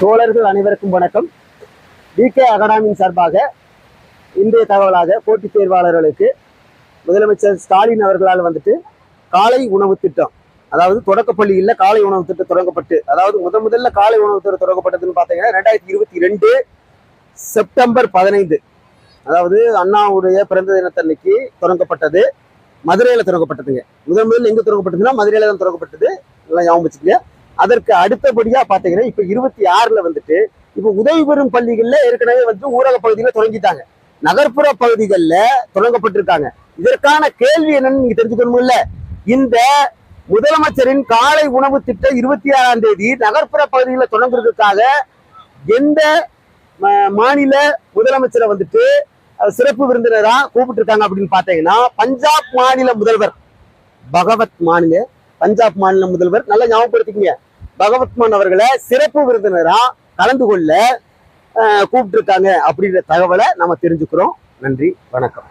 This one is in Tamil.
தோழர்கள் அனைவருக்கும் வணக்கம். டிகே அகாடமியின் சார்பாக இன்றைய தகவலாக போட்டித் தேர்வாளர்களுக்கு முதலமைச்சர் ஸ்டாலின் அவர்களால் வந்துட்டு காலை உணவு திட்டம் அதாவது தொடக்கப்பள்ளியில் காலை உணவு திட்டம் தொடங்கப்பட்டு அதாவது முதன் முதல்ல காலை உணவு திட்டம் தொடங்கப்பட்டதுன்னு பார்த்தீங்கன்னா ரெண்டாயிரத்தி இருபத்தி ரெண்டு செப்டம்பர் பதினைந்து அதாவது அண்ணாவுடைய பிறந்த தினத்தன்னைக்கு தொடங்கப்பட்டது. மதுரையில் தொடங்கப்பட்டதுங்க. முதன் முதல்ல எங்கே தொடங்கப்பட்டதுன்னா மதுரையில் தான் தொடங்கப்பட்டது. நல்லா ஞாபகம் வச்சுக்கலையா அதற்கு அடுத்தபடியா பாத்தீங்கன்னா இப்ப இருபத்தி ஆறுல வந்துட்டு இப்ப உதவி பெறும் பள்ளிகள்ல ஏற்கனவே வந்து ஊரக பகுதியில தொடங்கிட்டாங்க. நகர்ப்புற பகுதிகளில் தொடங்கப்பட்டிருக்காங்க. இதற்கான கேள்வி என்னன்னு நீங்க தெரிஞ்சுக்கணும்ல. இந்த முதலமைச்சரின் காலை உணவு திட்டம் இருபத்தி ஆறாம் தேதி நகர்ப்புற பகுதிகளில் தொடங்குறதுக்காக எந்த மாநில முதலமைச்சரை வந்துட்டு சிறப்பு விருந்தினரா கூப்பிட்டுருக்காங்க அப்படின்னு பார்த்தீங்கன்னா பஞ்சாப் மாநில முதல்வர் பகவத் மாநில பஞ்சாப் மாநில முதல்வர். நல்லா ஞாபகப்படுத்திக்கங்க. பகவத்மான் அவர்களை சிறப்பு விருந்தினரா கலந்து கொள்ள கூப்பிட்டு இருக்காங்க அப்படின்ற தகவலை நம்ம தெரிஞ்சுக்கிறோம். நன்றி வணக்கம்.